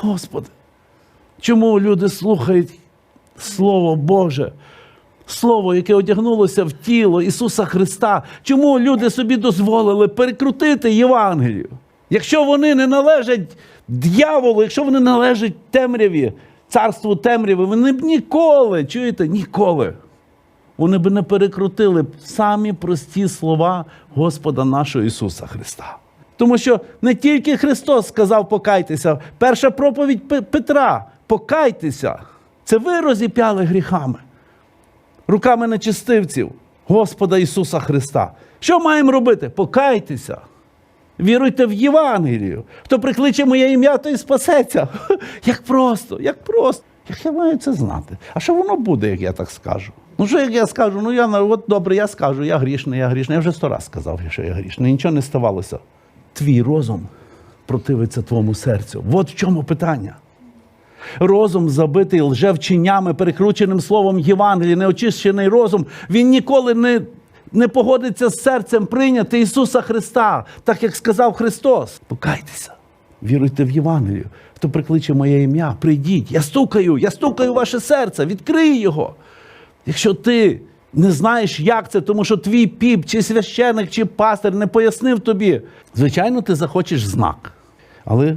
Господи, чому люди слухають Слово Боже? Слово, яке одягнулося в тіло Ісуса Христа. Чому люди собі дозволили перекрутити Євангелію? Якщо вони не належать дьяволу, якщо вони належать темряві, царству темряви, вони б ніколи, чуєте, ніколи. Вони б не перекрутили самі прості слова Господа нашого Ісуса Христа. Тому що не тільки Христос сказав покайтеся, перша проповідь Петра покайтеся. Це ви розіп'яли гріхами руками нечистивців Господа Ісуса Христа. Що маємо робити? Покайтеся. Віруйте в Євангелію. Хто прикличе моє ім'я, той спасеться. Як просто, як просто. Як я маю це знати? А що воно буде, як я так скажу? Ну, що як я скажу? Ну я от добре, я скажу, я грішний, я грішний. Я вже сто раз сказав, що я грішний. Нічого не ставалося. Твій розум противиться твоєму серцю. От в чому питання. Розум забитий лжевченнями, перекрученим словом Євангелії, неочищений розум, він ніколи не, не погодиться з серцем прийняти Ісуса Христа, так як сказав Христос. Покайтеся, віруйте в Євангелію. Хто прикличе моє ім'я, прийдіть. Я стукаю, я стукаю ваше серце, відкрий його. Якщо ти не знаєш, як це, тому що твій піп, чи священик, чи пастир не пояснив тобі, звичайно, ти захочеш знак. Але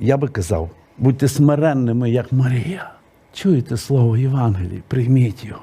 я би казав, будьте смиренними, як Марія. Чуєте слово Євангелії, прийміть його.